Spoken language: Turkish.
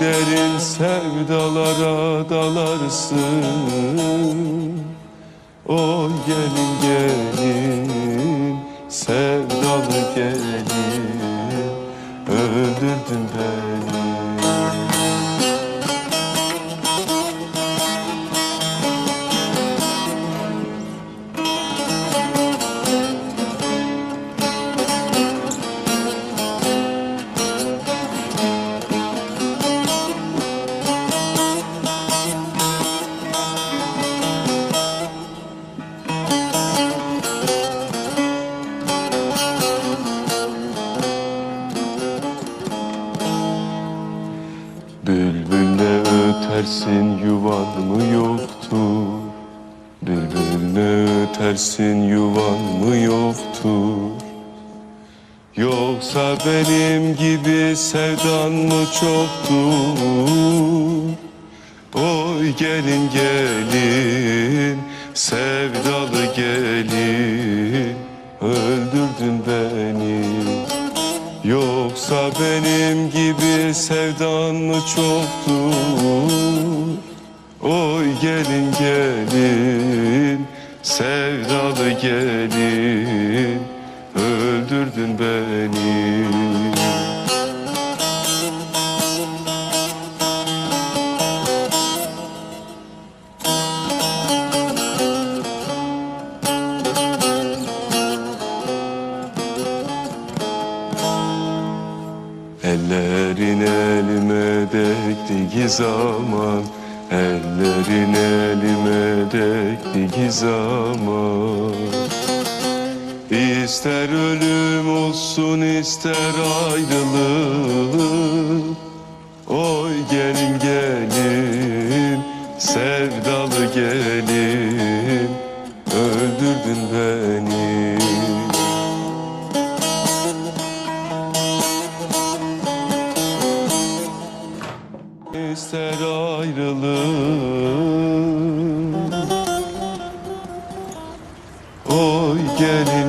Derin sevdalara dalarsın. O gelin gelin sevdalı gelin Öldürdün beni ötersin yuvan mı yoktur? Bülbül ne ötersin yuvan mı yoktur? Yoksa benim gibi sevdan mı çoktur? Oy gelin gelin sevdalı gelin Öldürdün beni. Yoksa benim gibi sevdan mı çoktur gelin gelin. Sevdalı gelin. Öldürdün beni. Ellerin elime dektiği zaman Ellerin elime dektiği zaman İster ölüm olsun ister ayrılık. Oy gelin gelin sevdalı gelin. Öldürdün beni. İster ayrılık Oy gelin